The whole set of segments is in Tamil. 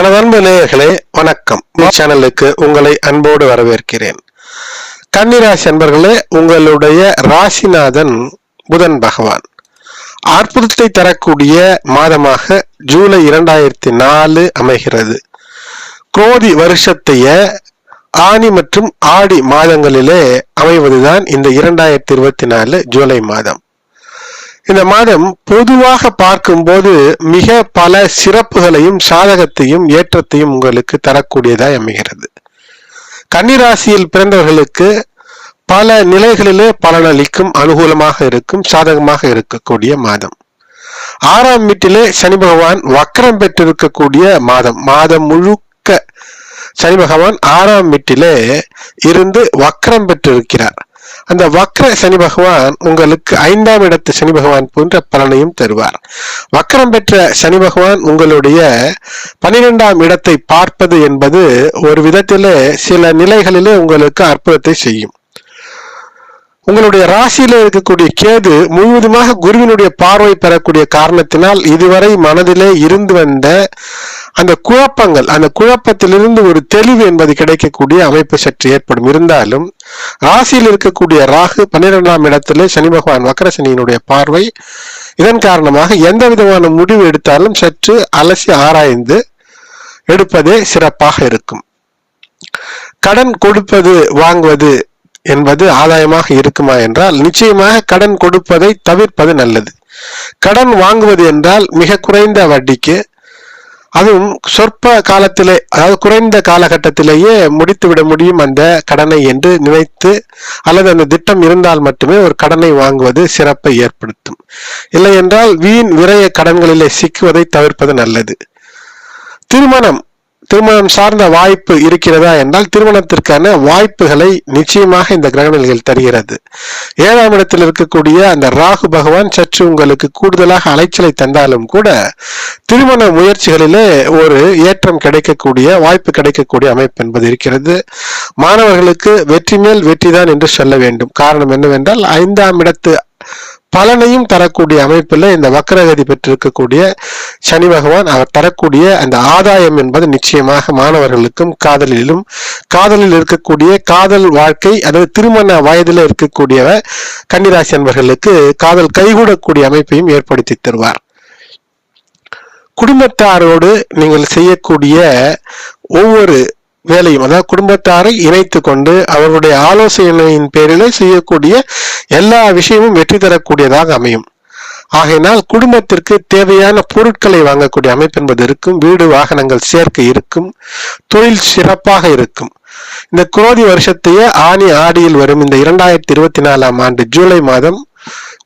எனது அன்பு நேயர்களே வணக்கம். சேனலுக்கு உங்களை அன்போடு வரவேற்கிறேன். கன்னிராசி அன்பர்களே உங்களுடைய ராசிநாதன் புதன் பகவான். அற்புதத்தை தரக்கூடிய மாதமாக ஜூலை இரண்டாயிரத்தி நாலு அமைகிறது. குரோதி வருஷத்தைய ஆனி மற்றும் ஆடி மாதங்களிலே அமைவதுதான் இந்த இரண்டாயிரத்தி இருபத்தி நாலு ஜூலை மாதம். இந்த மாதம் பொதுவாக பார்க்கும்போது மிக பல சிறப்புகளையும் சாதகத்தையும் ஏற்றத்தையும் உங்களுக்கு தரக்கூடியதாய் அமைகிறது. கன்னிராசியில் பிறந்தவர்களுக்கு பல நிலைகளிலே பலனளிக்கும் அனுகூலமாக இருக்கும் சாதகமாக இருக்கக்கூடிய மாதம். ஆறாம் வீட்டிலே சனி பகவான் வக்கரம் பெற்றிருக்கக்கூடிய மாதம். மாதம் முழுக்க சனி பகவான் ஆறாம் வீட்டிலே இருந்து வக்கரம் பெற்றிருக்கிறார். அந்த வக்ர சனி பகவான் உங்களுக்கு ஐந்தாம் இடத்து சனி பகவான் போன்ற பலனையும் தருவார். வக்ரம் பெற்ற சனி பகவான் உங்களுடைய பனிரெண்டாம் இடத்தை பார்ப்பது என்பது ஒரு விதத்திலே சில நிலைகளிலே உங்களுக்கு அற்புதத்தை செய்யும். உங்களுடைய ராசியில இருக்கக்கூடிய கேது முழுவதுமாக குருவினுடைய பார்வை பெறக்கூடிய காரணத்தினால் இதுவரை மனதிலே இருந்து வந்த அந்த குழப்பங்கள் அந்த குழப்பத்திலிருந்து ஒரு தெளிவு என்பது கிடைக்கக்கூடிய அமைப்பு சற்று ஏற்படும். இருந்தாலும் ராசியில் இருக்கக்கூடிய ராகு பன்னிரெண்டாம் இடத்திலே சனி பகவான் வக்கரசனியினுடைய பார்வை. இதன் காரணமாக எந்த விதமான முடிவு எடுத்தாலும் சற்று அலசி ஆராய்ந்து எடுப்பதே சிறப்பாக இருக்கும். கடன் கொடுப்பது வாங்குவது என்பது ஆதாயமாக இருக்குமா என்றால் நிச்சயமாக கடன் கொடுப்பதை தவிர்ப்பது நல்லது. கடன் வாங்குவது என்றால் மிக குறைந்த வட்டிக்கு அதுவும் சொற்ப காலத்திலே அதாவது குறைந்த காலகட்டத்திலேயே முடித்துவிட முடியும் அந்த கடனை என்று நினைத்து அல்லது அந்த திட்டம் இருந்தால் மட்டுமே ஒரு கடனை வாங்குவது சிறப்பை ஏற்படுத்தும். இல்லை என்றால் வீண் விரைய கடன்களிலே சிக்குவதை தவிர்ப்பது நல்லது. திருமணம். திருமணம் சார்ந்த வாய்ப்பு இருக்கிறதா என்றால் திருமணத்திற்கான வாய்ப்புகளை நிச்சயமாக இந்த கிரகநிலைகள் தருகிறது. ஏழாம் இடத்தில் இருக்கக்கூடிய அந்த ராகு பகவான் சற்று உங்களுக்கு கூடுதலாக அலைச்சலை தந்தாலும் கூட திருமண முயற்சிகளிலே ஒரு ஏற்றம் கிடைக்கக்கூடிய வாய்ப்பு கிடைக்கக்கூடிய அமைப்பு என்பது இருக்கிறது. மாணவர்களுக்கு வெற்றி மேல் வெற்றிதான் என்று சொல்ல வேண்டும். காரணம் என்னவென்றால் ஐந்தாம் இடத்து பலனையும் தரக்கூடிய அமைப்பில் இந்த வக்கரகதி பெற்றிருக்கக்கூடிய சனி பகவான் அவர் தரக்கூடிய அந்த ஆதாயம் என்பது நிச்சயமாக மாணவர்களுக்கும் காதலிலும் காதலில் இருக்கக்கூடிய காதல் வாழ்க்கை அதாவது திருமண வயதில் இருக்கக்கூடிய கன்னிராசி அன்பர்களுக்கு காதல் கைகூடக்கூடிய அமைப்பையும் ஏற்படுத்தி தருவார். குடும்பத்தாரோடு நீங்கள் செய்யக்கூடிய ஒவ்வொரு வேலையும் அதாவது குடும்பத்தாரை இணைத்து கொண்டு அவர்களுடைய ஆலோசனையின் பேரிலே செய்யக்கூடிய எல்லா விஷயமும் வெற்றி தரக்கூடியதாக அமையும். ஆகையினால் குடும்பத்திற்கு தேவையான பொருட்களை வாங்கக்கூடிய அமைப்பு என்பது இருக்கும் வீடு வாகனங்கள் சேர்க்கை இருக்கும் தொழில் சிறப்பாக இருக்கும். இந்த குரோதி வருஷத்தையே ஆணி ஆடியில் வரும். இந்த இரண்டாயிரத்தி இருபத்தி நாலாம் ஆண்டு ஜூலை மாதம்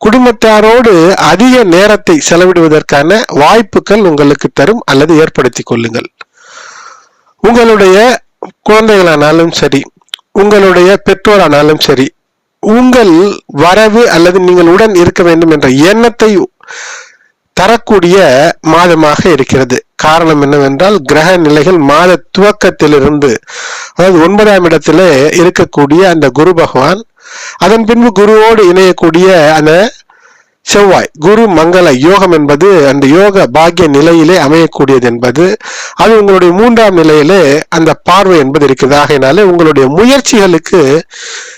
குடும்பத்தாரோடு அதிக நேரத்தை செலவிடுவதற்கான வாய்ப்புகள் உங்களுக்கு தரும் அல்லது ஏற்படுத்திக் கொள்ளுங்கள். உங்களுடைய குழந்தைகளானாலும் சரி உங்களுடைய பெற்றோரானாலும் சரி உங்கள் வரவு அல்லது நீங்கள் உடன் இருக்க வேண்டும் என்ற எண்ணத்தை தரக்கூடிய மாதமாக இருக்கிறது. காரணம் என்னவென்றால் கிரக நிலைகள் மாத துவக்கத்திலிருந்து அதாவது ஒன்பதாம் இடத்திலே இருக்கக்கூடிய அந்த குரு பகவான் அதன் பின்பு குருவோடு இணையக்கூடிய அந்த செவ்வாய் குரு மங்கள யோகம் என்பது அந்த யோக பாக்கிய நிலையிலே அமையக்கூடியது என்பது அது உங்களுடைய மூன்றாம் நிலையிலே அந்த பார்வை என்பது இருக்குது. ஆகையினாலே உங்களுடைய முயற்சிகளுக்கு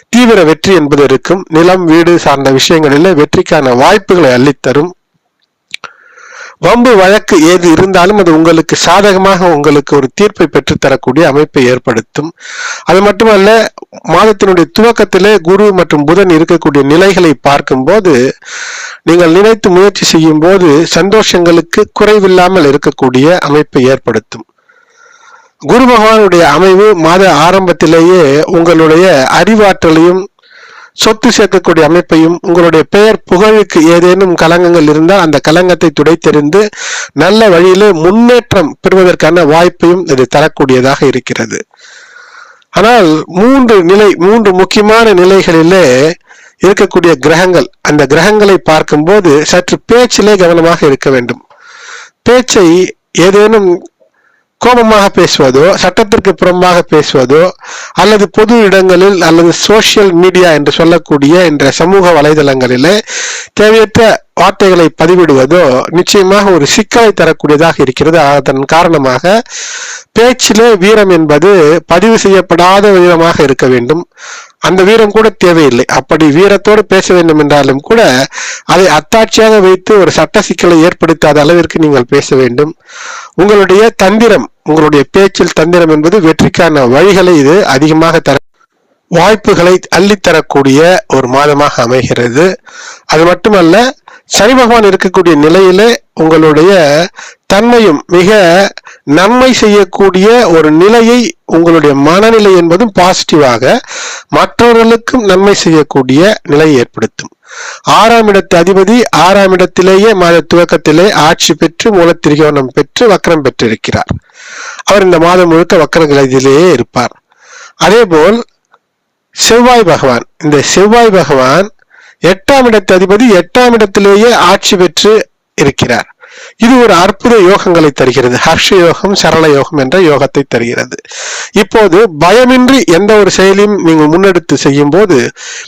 தீவிர வெற்றி என்பது இருக்கும். நிலம் வீடு சார்ந்த விஷயங்களிலே வெற்றிக்கான வாய்ப்புகளை அள்ளித்தரும். வம்பு வழக்கு ஏது இருந்தாலும் அது உங்களுக்கு சாதகமாக உங்களுக்கு ஒரு தீர்ப்பை பெற்றுத்தரக்கூடிய அமைப்பை ஏற்படுத்தும். அது மட்டுமல்ல மாதத்தினுடைய துவக்கத்திலே குரு மற்றும் புதன் இருக்கக்கூடிய நிலைகளை பார்க்கும்போது நீங்கள் நினைத்து முயற்சி செய்யும் போது சந்தோஷங்களுக்கு குறைவில்லாமல் இருக்கக்கூடிய அமைப்பை ஏற்படுத்தும். குரு பகவானுடைய அமைவு மாத ஆரம்பத்திலேயே உங்களுடைய அறிவாற்றலையும் சொத்து சேர்க்கக்கூடிய அமைப்பையும் உங்களுடைய பெயர் புகழுக்கு ஏதேனும் கலங்கங்கள் இருந்தால் அந்த கலங்கத்தை துடைத்தெறிந்து நல்ல வழியிலே முன்னேற்றம் பெறுவதற்கான வாய்ப்பையும் இது தரக்கூடியதாக இருக்கிறது. ஆனால் மூன்று நிலை மூன்று முக்கியமான நிலைகளிலே இருக்கக்கூடிய கிரகங்கள் அந்த கிரகங்களை பார்க்கும்போது சற்று பேச்சிலே கவனமாக இருக்க வேண்டும். பேச்சை ஏதேனும் கோபமாக பேசுவதோ சட்டத்திற்கு புறம்பாக பேசுவதோ அல்லது பொது இடங்களில் அல்லது சோசியல் மீடியா என்று சொல்லக்கூடிய என்ற சமூக வலைதளங்களிலே தேவையற்ற வார்த்தைகளை பதிவிடுவதோ நிச்சயமாக ஒரு சிக்கலை தரக்கூடியதாக இருக்கிறது. அதன் காரணமாக பேச்சிலே வீரம் என்பது பதிவு செய்யப்படாத வீரமாக இருக்க வேண்டும். அந்த வீரம் கூட தேவையில்லை. அப்படி வீரத்தோடு பேச வேண்டும் என்றாலும் கூட அதை அத்தாட்சியாக வைத்து ஒரு சட்ட சிக்கலை ஏற்படுத்தாத அளவிற்கு நீங்கள் பேச வேண்டும். உங்களுடைய தந்திரம் உங்களுடைய பேச்சில் தந்திரம் என்பது வெற்றிக்கான வழிகளை இது அதிகமாக தர வாய்ப்புகளை அள்ளித்தரக்கூடிய ஒரு மாதமாக அமைகிறது. அது மட்டுமல்ல சனி பகவான் இருக்கக்கூடிய நிலையிலே உங்களுடைய தன்மையும் மிக நன்மை செய்யக்கூடிய ஒரு நிலையை உங்களுடைய மனநிலை என்பதும் பாசிட்டிவாக மற்றவர்களுக்கும் நன்மை செய்யக்கூடிய நிலையை ஏற்படுத்தும். ஆறாம் இடத்து அதிபதி ஆறாம் இடத்திலேயே மாத துவக்கத்திலே ஆட்சி பெற்று மூலத்திரிகோணம் பெற்று வக்கரம் பெற்றிருக்கிறார். அவர் இந்த மாதம் முழுக்க வக்கரங்களிலேயே இருப்பார். அதேபோல் செவ்வாய் பகவான் இந்த செவ்வாய் பகவான் எட்டாம் இடத்து அதிபதி எட்டாம் இடத்திலேயே ஆட்சி பெற்று இருக்கிறார். இது ஒரு அற்புத யோகங்களை தருகிறது. ஹர்ஷ யோகம் சரள யோகம் என்ற யோகத்தை தருகிறது. இப்போது பயமின்றி எந்த ஒரு செயலையும் நீங்கள் முன்னெடுத்து செய்யும் போது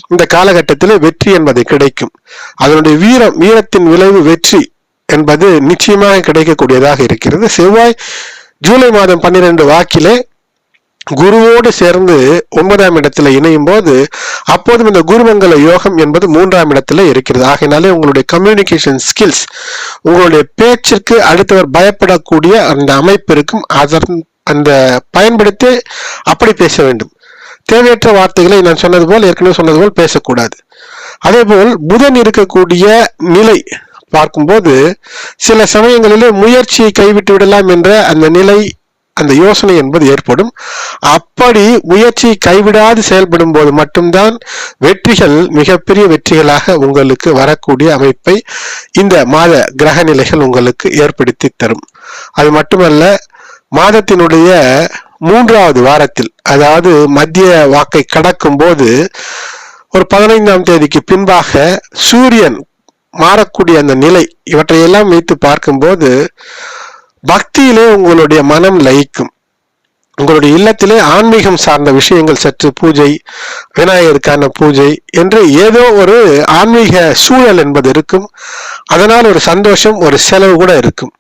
இந்த காலகட்டத்தில் வெற்றி என்பது கிடைக்கும். அதனுடைய வீரம் வீரத்தின் விளைவு வெற்றி என்பது நிச்சயமாக கிடைக்கக்கூடியதாக இருக்கிறது. செவ்வாய் ஜூலை மாதம் பன்னிரண்டு வாக்கிலே குருவோடு சேர்ந்து ஒன்பதாம் இடத்துல இணையும் போது அப்போதும் இந்த குருமங்கல யோகம் என்பது மூன்றாம் இடத்துல இருக்கிறது. ஆகையினாலே உங்களுடைய கம்யூனிகேஷன் ஸ்கில்ஸ் உங்களுடைய பேச்சிற்கு அடுத்தவர் பயப்படக்கூடிய அந்த அமைப்பு இருக்கும் அதன் அந்த பயன்படுத்தி அப்படி பேச வேண்டும். தேவையற்ற வார்த்தைகளை நான் சொன்னது போல் ஏற்கனவே சொன்னது போல் பேசக்கூடாது. அதே போல் புதன் இருக்கக்கூடிய நிலை பார்க்கும்போது சில சமயங்களிலே முயற்சியை கைவிட்டு விடலாம் என்ற அந்த நிலை அந்த யோசனை என்பது ஏற்படும். அப்படி முயற்சி கைவிடாது செயல்படும் போது மட்டும்தான் வெற்றிகள் மிகப்பெரிய வெற்றிகளாக உங்களுக்கு வரக்கூடிய அமைப்பை இந்த மாத கிரக நிலைகள் உங்களுக்கு ஏற்படுத்தி தரும். அது மட்டுமல்ல மாதத்தினுடைய மூன்றாவது வாரத்தில் அதாவது மத்திய வாக்கை கடக்கும் போது ஒரு பதினைந்தாம் தேதிக்கு பின்பாக சூரியன் மாறக்கூடிய அந்த நிலை இவற்றையெல்லாம் வைத்து பார்க்கும்போது பக்தியிலே உங்களுடைய மனம் லயிக்கும். உங்களுடைய இல்லத்திலே ஆன்மீகம் சார்ந்த விஷயங்கள் சற்று பூஜை விநாயகருக்கான பூஜை என்று ஏதோ ஒரு ஆன்மீக சூழல் என்பது இருக்கும். அதனால் ஒரு சந்தோஷம் ஒரு செலவு கூட இருக்கும்.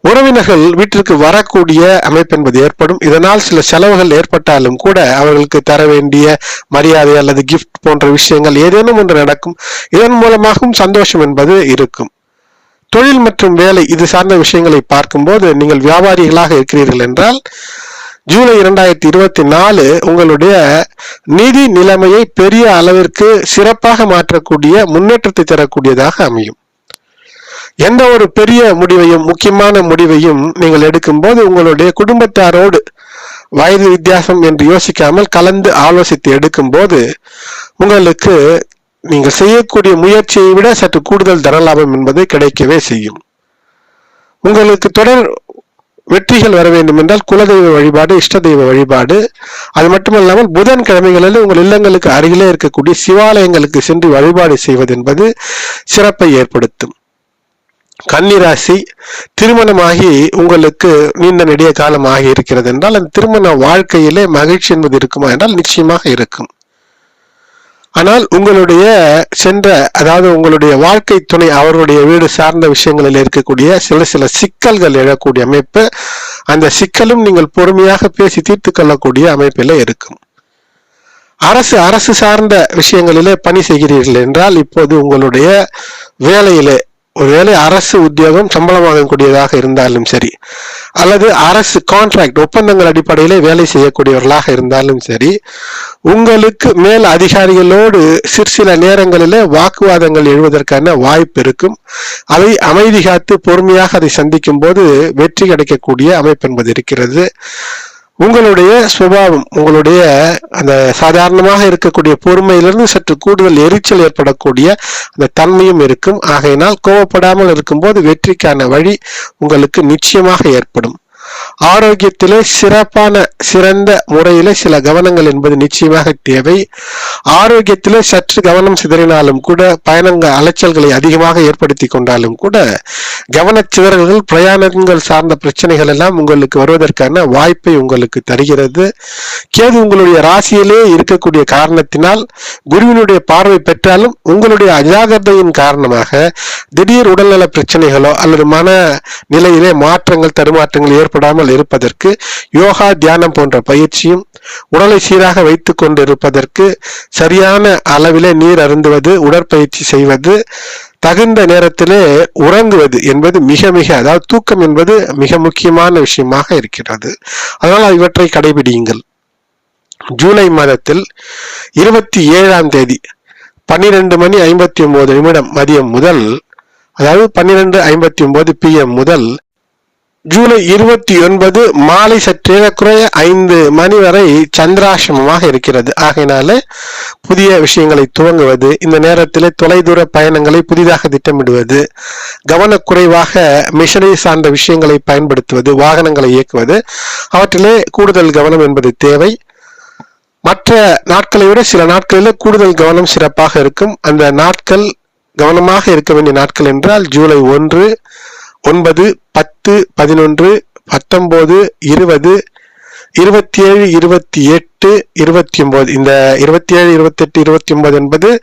உறவினர்கள் வீட்டிற்கு வரக்கூடிய அமைப்பு என்பது ஏற்படும். இதனால் சில செலவுகள் ஏற்பட்டாலும் கூட அவர்களுக்கு தர வேண்டிய மரியாதை அல்லது கிஃப்ட் போன்ற விஷயங்கள் ஏதேனும் ஒன்று நடக்கும். இதன் மூலமாகவும் சந்தோஷம் என்பது இருக்கும். தொழில் மற்றும் வேலை இது சார்ந்த விஷயங்களை பார்க்கும்போது நீங்கள் வியாபாரிகளாக இருக்கிறீர்கள் என்றால் ஜூலை இரண்டாயிரத்தி இருபத்தி நாலு உங்களுடைய நிதி நிலைமையை பெரிய அளவிற்கு சிறப்பாக மாற்றக்கூடிய முன்னேற்றத்தை தரக்கூடியதாக அமையும். எந்த ஒரு பெரிய முடிவையும் முக்கியமான முடிவையும் நீங்கள் எடுக்கும்போது உங்களுடைய குடும்பத்தாரோடு வயது வித்தியாசம் என்று யோசிக்காமல் கலந்து ஆலோசித்து எடுக்கும்போது உங்களுக்கு நீங்கள் செய்யக்கூடிய முயற்சியை விட சற்று கூடுதல் தனலாபம் என்பது கிடைக்கவே செய்யும். உங்களுக்கு தொடர் வெற்றிகள் வர வேண்டும் என்றால் குலதெய்வ வழிபாடு இஷ்ட தெய்வ வழிபாடு. அது மட்டுமல்லாமல் புதன் கிழமைகளில் உங்கள் இல்லங்களுக்கு அருகிலே இருக்கக்கூடிய சிவாலயங்களுக்கு சென்று வழிபாடு செய்வது என்பது சிறப்பை ஏற்படுத்தும். கன்னிராசி திருமணமாகி உங்களுக்கு நீண்ட நெடிய காலம் இருக்கிறது என்றால் அந்த திருமண வாழ்க்கையிலே மகிழ்ச்சி என்பது இருக்குமா என்றால் நிச்சயமாக இருக்கும். ஆனால் உங்களுடைய சென்ற அதாவது உங்களுடைய வாழ்க்கை துணை அவருடைய வீடு சார்ந்த விஷயங்களில் இருக்கக்கூடிய சில சில சிக்கல்கள் எழக்கூடிய அமைப்பு அந்த சிக்கலும் நீங்கள் பொறுமையாக பேசி தீர்த்து கொள்ளக்கூடிய அமைப்பில் இருக்கும். அரசு அரசு சார்ந்த விஷயங்களிலே பணி செய்கிறீர்கள் என்றால் இப்போது உங்களுடைய வேலையிலே ஒருவேளை அரசு உத்தியோகம் சம்பளம் வாங்கக்கூடியதாக இருந்தாலும் சரி அல்லது அரசு கான்ட்ராக்ட் ஒப்பந்தங்கள் அடிப்படையில் வேலை செய்யக்கூடியவர்களாக இருந்தாலும் சரி உங்களுக்கு மேல் அதிகாரிகளோடு சிறு சில வாக்குவாதங்கள் எழுவதற்கான வாய்ப்பு இருக்கும். அதை அமைதி காத்து பொறுமையாக அதை சந்திக்கும் போது வெற்றி கிடைக்கக்கூடிய அமைப்பு என்பது இருக்கிறது. உங்களுடைய சுபாவம் உங்களுடைய அந்த சாதாரணமாக இருக்கக்கூடிய பொறுமையிலிருந்து சற்று கூடுதல் எரிச்சல் ஏற்படக்கூடிய அந்த தன்மையும் இருக்கும். ஆகையினால் கோவப்படாமல் இருக்கும்போது வெற்றிக்கான வழி உங்களுக்கு நிச்சயமாக ஏற்படும். ஆரோக்கியத்திலே சிறப்பான சிறந்த முறையில சில கவனங்கள் என்பது நிச்சயமாக தேவை. ஆரோக்கியத்திலே சற்று கவனம் சிதறினாலும் கூட பயணங்கள் அலைச்சல்களை அதிகமாக ஏற்படுத்தி கொண்டாலும் கூட கவனச்சிதறல்கள் பிரயாணங்கள் சார்ந்த பிரச்சனைகள் எல்லாம் உங்களுக்கு வருவதற்கான வாய்ப்பை உங்களுக்கு தருகிறது. கேது உங்களுடைய ராசியிலே இருக்கக்கூடிய காரணத்தினால் குருவினுடைய பார்வை பெற்றாலும் உங்களுடைய அஜாகிரதையின் காரணமாக திடீர் உடல்நல பிரச்சனைகளோ அல்லது மன நிலையிலே மாற்றங்கள் தடுமாற்றங்கள் ஏற்படாமல் இருப்பதற்கு யோகா தியானம் போன்ற பயிற்சியும் உடலை சீராக வைத்துக் கொண்டு இருப்பதற்கு சரியான அளவிலே நீர் அருந்துவது உடற்பயிற்சி செய்வது தகுந்த நேரத்திலே உறங்குவது என்பது மிக மிக அதாவது தூக்கம் என்பது மிக முக்கியமான விஷயமாக இருக்கிறது. அதனால் இவற்றை கடைபிடியுங்கள். ஜூலை மாதத்தில் இருபத்தி ஏழாம் தேதி பன்னிரெண்டு மணி ஐம்பத்தி ஒன்பது நிமிடம் மதியம் முதல் அதாவது பன்னிரெண்டு ஐம்பத்தி ஒன்பது பிஎம் முதல் ஜூலை இருபத்தி ஒன்பது மாலை சற்றேறக்குறைய ஐந்து மணி வரை சந்திராசிரமமாக இருக்கிறது. ஆகையினால புதிய விஷயங்களை துவங்குவது இந்த நேரத்தில் தொலைதூர பயணங்களை புதிதாக திட்டமிடுவது கவனக்குறைவாக மிஷனரி சார்ந்த விஷயங்களை பயன்படுத்துவது வாகனங்களை இயக்குவது அவற்றிலே கூடுதல் கவனம் என்பது தேவை. மற்ற நாட்களை விட சில நாட்களில் கூடுதல் கவனம் சிறப்பாக இருக்கும். அந்த நாட்கள் கவனமாக இருக்க வேண்டிய நாட்கள் என்றால் ஜூலை ஒன்று ஒன்பது பத்து பதினொன்று பத்தொம்போது இருபது இருபத்தி ஏழு இருபத்தி எட்டு இருபத்தி ஒன்பது இந்த இருபத்தி ஏழு இருபத்தி எட்டு இருபத்தி ஒன்பது என்பது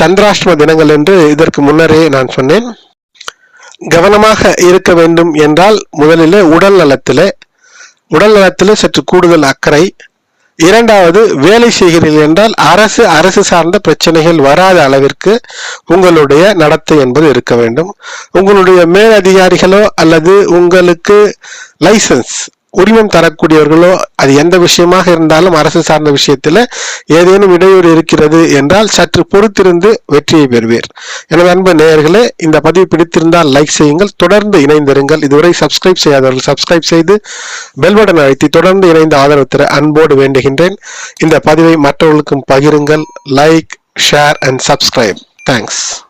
சந்திராஷ்டம தினங்கள் என்று இதற்கு முன்னரே நான் சொன்னேன். கவனமாக இருக்க வேண்டும் என்றால் முதலில் உடல் நலத்திலே உடல் நலத்திலே சற்று கூடுதல் அக்கறை இரண்டாவது வேலை செய்கிறீர்கள் என்றால் அரசு அரசு சார்ந்த பிரச்சனைகள் வராத அளவிற்கு உங்களுடைய நடத்தை என்பது இருக்க வேண்டும். உங்களுடைய மேலதிகாரிகளோ அல்லது உங்களுக்கு லைசன்ஸ் உரிமம் தரக்கூடியவர்களோ அது எந்த விஷயமாக இருந்தாலும் அரசு சார்ந்த விஷயத்தில் ஏதேனும் இடையூறு இருக்கிறது என்றால் சற்று பொறுத்திருந்து வெற்றியை பெறுவீர். எனது அன்பு நேயர்களே இந்த பதிவு பிடித்திருந்தால் லைக் செய்யுங்கள் தொடர்ந்து இணைந்திருங்கள். இதுவரை சப்ஸ்கிரைப் செய்யாதவர்கள் சப்ஸ்கிரைப் செய்து பெல் பட்டன் தொடர்ந்து இணைந்து ஆதரவு தர அன்போடு வேண்டுகின்றேன். இந்த பதிவை மற்றவர்களுக்கும் பகிருங்கள். Like share and subscribe thanks